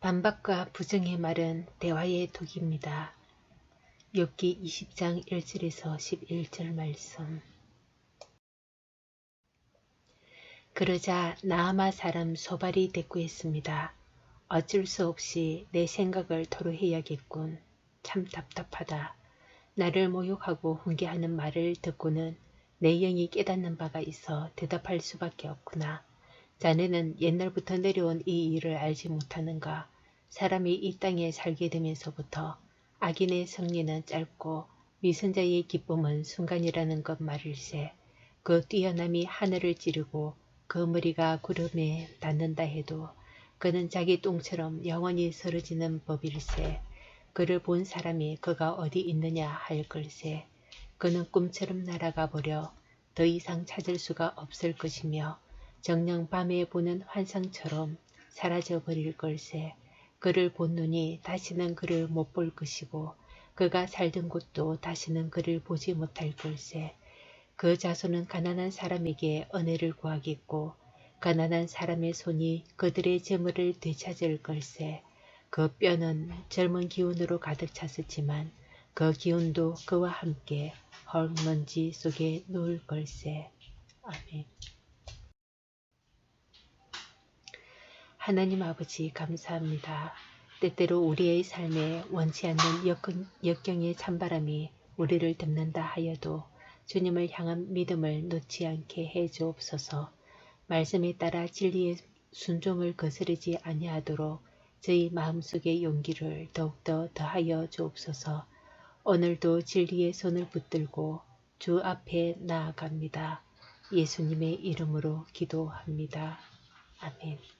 반박과 부정의 말은 대화의 독입니다. 욥기 20장 1절에서 11절 말씀 그러자 나아마 사람 소발이 대꾸했습니다. 어쩔 수 없이 내 생각을 토로해야겠군. 참 답답하다. 나를 모욕하고 훈계하는 말을 듣고는 내 영이 깨닫는 바가 있어 대답할 수밖에 없구나. 자네는 옛날부터 내려온 이 일을 알지 못하는가. 사람이 이 땅에 살게 되면서부터 악인의 승리는 짧고 미선자의 기쁨은 순간이라는 것 말일세. 그 뛰어남이 하늘을 찌르고 그 머리가 구름에 닿는다 해도 그는 자기 똥처럼 영원히 쓰러지는 법일세. 그를 본 사람이 그가 어디 있느냐 할 걸세. 그는 꿈처럼 날아가 버려 더 이상 찾을 수가 없을 것이며 정녕 밤에 보는 환상처럼 사라져 버릴 걸세. 그를 본 눈이 다시는 그를 못 볼 것이고 그가 살던 곳도 다시는 그를 보지 못할 걸세. 그 자손은 가난한 사람에게 은혜를 구하겠고 가난한 사람의 손이 그들의 재물을 되찾을 걸세. 그 뼈는 젊은 기운으로 가득 찼었지만 그 기운도 그와 함께 헐먼지 속에 누울 걸세. 아멘. 하나님 아버지 감사합니다. 때때로 우리의 삶에 원치 않는 역경, 역경의 찬바람이 우리를 덮는다 하여도 주님을 향한 믿음을 놓지 않게 해 주옵소서. 말씀에 따라 진리의 순종을 거스르지 아니하도록 저희 마음속의 용기를 더욱더 더하여 주옵소서. 오늘도 진리의 손을 붙들고 주 앞에 나아갑니다. 예수님의 이름으로 기도합니다. 아멘.